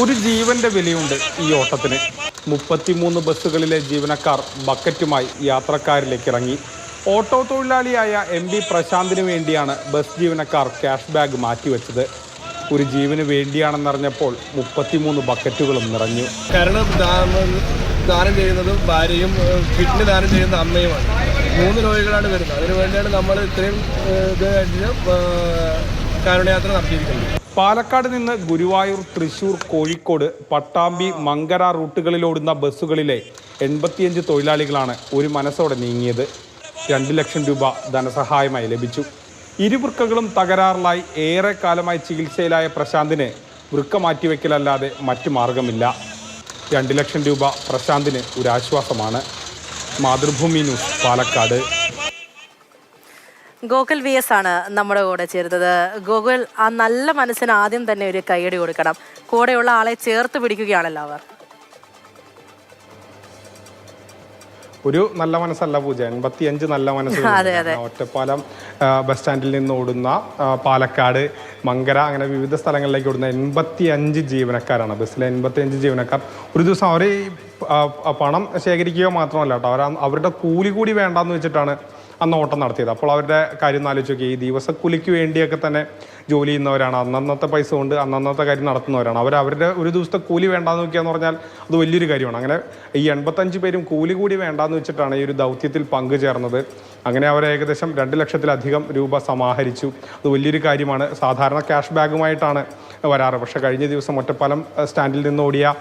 ഒരു ജീവന്റെ വിലയുണ്ട് ഈ ഓട്ടത്തിന്. മുപ്പത്തിമൂന്ന് ബസ്സുകളിലെ ജീവനക്കാർ ബക്കറ്റുമായി യാത്രക്കാരിലേക്ക് ഇറങ്ങി. ഓട്ടോ തൊഴിലാളിയായ എം ബി പ്രശാന്തിന് വേണ്ടിയാണ് ബസ് ജീവനക്കാർ ക്യാഷ് ബാഗ് മാറ്റിവെച്ചത്. ഒരു ജീവന് വേണ്ടിയാണെന്നറിഞ്ഞപ്പോൾ മുപ്പത്തിമൂന്ന് ബക്കറ്റുകളും നിറഞ്ഞു. കാരണം ദാനം ചെയ്യുന്നതും ഭാര്യയും കിഡ്നി ദാനം ചെയ്യുന്ന അമ്മയുമാണ്. മൂന്ന് രോഗികളാണ് വരുന്നത്. അതിനുവേണ്ടിയാണ് നമ്മൾ ഇത്രയും ഇത് കാരുണ്യയാത്ര നടത്തിയിരിക്കുന്നത്. പാലക്കാട് നിന്ന് ഗുരുവായൂർ തൃശൂർ കോഴിക്കോട് പട്ടാമ്പി മങ്കര റൂട്ടുകളിലോടുന്ന ബസ്സുകളിലെ എൺപത്തിയഞ്ച് തൊഴിലാളികളാണ് ഒരു മനസ്സോടെ നീങ്ങിയത്. രണ്ട് ലക്ഷം രൂപ ധനസഹായമായി ലഭിച്ചു. ഇരുവൃക്കകളും തകരാറിലായി ഏറെ കാലമായി ചികിത്സയിലായ പ്രശാന്തിന് വൃക്ക മാറ്റിവെക്കലല്ലാതെ മറ്റു മാർഗമില്ല. രണ്ട് ലക്ഷം രൂപ പ്രശാന്തിന് ഒരാശ്വാസമാണ്. Mathrubhumi news Palakkad. Gokul V S ആണ് നമ്മുടെ കൂടെ ചേരുന്നത്. ഗോകുൽ ആ നല്ല മനസ്സിന് ആദ്യം തന്നെ ഒരു കൈയടി കൊടുക്കണം. കൂടെയുള്ള ആളെ ചേർത്ത് പിടിക്കുകയാണല്ലോ അവർ. ഒരു നല്ല മനസ്സല്ല പൂജ. എൺപത്തിയഞ്ച് നല്ല മനസ്സ്. ഒറ്റപ്പാലം ബസ് സ്റ്റാൻഡിൽ നിന്ന് ഓടുന്ന പാലക്കാട് മങ്കര അങ്ങനെ വിവിധ സ്ഥലങ്ങളിലേക്ക് ഓടുന്ന എൺപത്തി അഞ്ച് ജീവനക്കാരാണ്. ബസ്സിലെ എൺപത്തി അഞ്ച് ജീവനക്കാർ ഒരു ദിവസം അവർ പണം ശേഖരിക്കുക മാത്രമല്ല കേട്ടോ. അവർ അവരുടെ കൂലി കൂടി വേണ്ടാന്ന് വെച്ചിട്ടാണ് അന്ന് ഓട്ടം നടത്തിയത്. അപ്പോൾ അവരുടെ കാര്യം ആലോചിച്ച് നോക്കി ഈ ദിവസക്കൂലിക്ക് വേണ്ടിയൊക്കെ തന്നെ ജോലി ചെയ്യുന്നവരാണ്. അന്നന്നത്തെ പൈസ കൊണ്ട് അന്നന്നത്തെ കാര്യം നടത്തുന്നവരാണ്. അവർ അവരുടെ ഒരു ദിവസത്തെ കൂലി വേണ്ടാന്ന് നോക്കിയാന്ന് പറഞ്ഞാൽ അത് വലിയൊരു കാര്യമാണ്. അങ്ങനെ ഈ എൺപത്തഞ്ച് പേരും കൂലി കൂടി വേണ്ടാന്ന് വെച്ചിട്ടാണ് ഈ ഒരു ദൗത്യത്തിൽ പങ്കുചേർന്നത്. അങ്ങനെ അവർ ഏകദേശം രണ്ട് ലക്ഷത്തിലധികം രൂപ സമാഹരിച്ചു. അത് വലിയൊരു കാര്യമാണ്. സാധാരണ ക്യാഷ് ബാഗുമായിട്ടാണ് വരാറ്. പക്ഷേ കഴിഞ്ഞ ദിവസം ഒറ്റപ്പാലം സ്റ്റാൻഡിൽ നിന്ന് ഓടിയ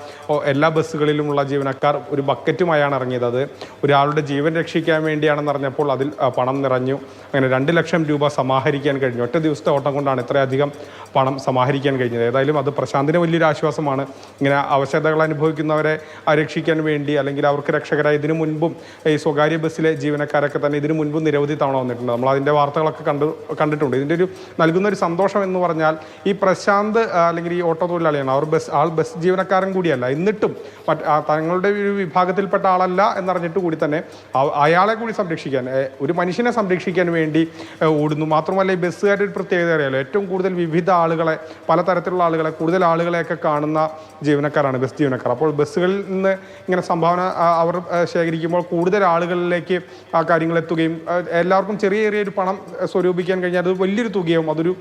എല്ലാ ബസ്സുകളിലുമുള്ള ജീവനക്കാർ ഒരു ബക്കറ്റുമായാണ് ഇറങ്ങിയത്. അത് ഒരാളുടെ ജീവൻ രക്ഷിക്കാൻ വേണ്ടിയാണെന്ന് അറിഞ്ഞപ്പോൾ അതിൽ പണം നിറഞ്ഞു. അങ്ങനെ രണ്ട് ലക്ഷം രൂപ സമാഹരിക്കാൻ കഴിഞ്ഞു. ഒറ്റ ദിവസത്തെ ഓട്ടം കൊണ്ടാണ് ഇത്രയധികം പണം സമാഹരിക്കാൻ കഴിഞ്ഞത്. ഏതായാലും അത് പ്രശാന്തിന് വലിയൊരു ആശ്വാസമാണ്. ഇങ്ങനെ അവശതകൾ അനുഭവിക്കുന്നവരെ രക്ഷിക്കാൻ വേണ്ടി അല്ലെങ്കിൽ അവർക്ക് രക്ഷകരായി ഇതിനു മുൻപും ഈ സ്വകാര്യ ബസ്സിലെ ജീവനക്കാരൊക്കെ തന്നെ ഇതിനു മുൻപും നിരവധി തവണ വന്നിട്ടുണ്ട്. നമ്മൾ അതിന്റെ വാർത്തകളൊക്കെ കണ്ടു കണ്ടിട്ടുണ്ട്. ഇതിന്റെ ഒരു നൽകുന്ന ഒരു സന്തോഷം എന്ന് പറഞ്ഞാൽ ഈ പ്രശാന്ത് അല്ലെങ്കിൽ ഈ ഓട്ടോ തൊഴിലാളിയാണ്. അവർ ബസ് ആൾ ബസ് ജീവനക്കാരൻ കൂടിയല്ല. എന്നിട്ടും മറ്റ് തങ്ങളുടെ ഒരു വിഭാഗത്തിൽപ്പെട്ട ആളല്ല എന്നറിഞ്ഞിട്ട് കൂടി തന്നെ അയാളെ കൂടി സംരക്ഷിക്കാൻ ഒരു മനുഷ്യനെ സംരക്ഷിക്കാൻ വേണ്ടി ഓടുന്നു. മാത്രമല്ല ഈ ബസ്സുകാരുടെ ഒരു പ്രത്യേകത അറിയാലോ. ഏറ്റവും കൂടുതൽ വിവിധ ആളുകളെ പലതരത്തിലുള്ള ആളുകളെ കൂടുതൽ ആളുകളെയൊക്കെ കാണുന്ന ജീവനക്കാരാണ് ബസ് ജീവനക്കാർ. അപ്പോൾ ബസ്സുകളിൽ നിന്ന് ഇങ്ങനെ സംഭാവന അവർ ശേഖരിക്കുമ്പോൾ കൂടുതൽ ആളുകളിലേക്ക് ആ കാര്യങ്ങൾ എത്തുകയും എല്ലാവർക്കും ചെറിയ ചെറിയൊരു പണം സ്വരൂപിക്കാൻ കഴിഞ്ഞാൽ അത് വലിയൊരു തുകയാവും. അതൊരു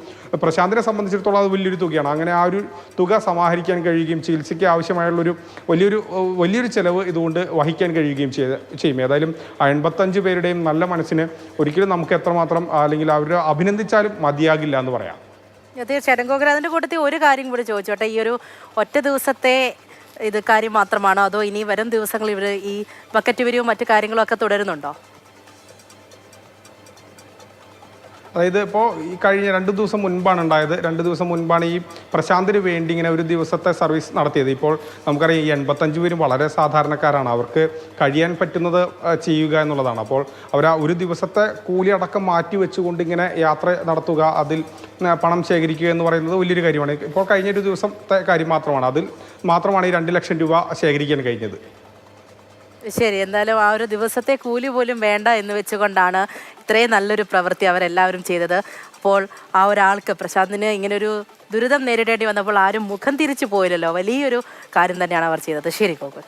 പ്രശാന്തിനെ സംബന്ധിച്ചിടത്തോളം അത് വലിയൊരു തുകയാണ്. അങ്ങനെ ആ ഒരു തുക സമാഹരിക്കാൻ കഴിയുകയും ചികിത്സയ്ക്ക് ആവശ്യമായുള്ളൊരു വലിയൊരു വലിയൊരു ചിലവ് ഇതുകൊണ്ട് വഹിക്കാൻ കഴിയുകയും ചെയ്ത് ചെയ്യും. ഏതായാലും എൺപത്തഞ്ച് പേരുടെയും നല്ല മനസ്സിന് ഒരിക്കലും നമുക്ക് എത്രമാത്രം അല്ലെങ്കിൽ അവരെ അഭിനന്ദിച്ചാലും മതിയാകില്ല എന്ന് പറയാം. തീർച്ചയായിട്ടും. ഗോകുൽ അതിന്റെ കൂട്ടത്തിൽ ഒരു കാര്യം കൂടി ചോദിച്ചോട്ടെ. ഈ ഒരു ഒറ്റ ദിവസത്തെ ഇത് കാര്യം മാത്രമാണോ? അതോ ഇനി വരും ദിവസങ്ങളിൽ ഇവർ ഈ ബക്കറ്റ് വരിയും മറ്റു കാര്യങ്ങളൊക്കെ തുടരുന്നുണ്ടോ? അതായത് ഇപ്പോൾ ഈ കഴിഞ്ഞ രണ്ട് ദിവസം മുൻപാണ് ഉണ്ടായത്. രണ്ട് ദിവസം മുൻപാണ് ഈ പ്രശാന്തിന് വേണ്ടി ഇങ്ങനെ ഒരു ദിവസത്തെ സർവീസ് നടത്തിയത്. ഇപ്പോൾ നമുക്കറിയാം ഈ എൺപത്തഞ്ച് പേരും വളരെ സാധാരണക്കാരാണ്. അവർക്ക് കഴിയാൻ പറ്റുന്നത് ചെയ്യുക എന്നുള്ളതാണ്. അപ്പോൾ അവർ ആ ഒരു ദിവസത്തെ കൂലി അടക്കം മാറ്റി വെച്ചുകൊണ്ട് ഇങ്ങനെ യാത്ര നടത്തുക അതിൽ പണം ശേഖരിക്കുക എന്ന് പറയുന്നത് വലിയൊരു കാര്യമാണ്. ഇപ്പോൾ കഴിഞ്ഞ ഒരു ദിവസത്തെ കാര്യം മാത്രമാണ്. അതിൽ മാത്രമാണ് ഈ രണ്ട് ലക്ഷം രൂപ ശേഖരിക്കാൻ കഴിഞ്ഞത്. ശരി എന്തായാലും ആ ഒരു ദിവസത്തെ കൂലി പോലും വേണ്ട എന്ന് വെച്ചുകൊണ്ടാണ് ഇത്രയും നല്ലൊരു പ്രവൃത്തി അവരെല്ലാവരും ചെയ്തത്. അപ്പോൾ ആ ഒരാൾക്ക് പ്രശാന്തിന് ഇങ്ങനൊരു ദുരിതം നേരിടേണ്ടി വന്നപ്പോൾ ആരും മുഖം തിരിച്ചു പോയില്ലല്ലോ. വലിയൊരു കാര്യം തന്നെയാണ് അവർ ചെയ്തത്. ശരി ഗോകുൽ.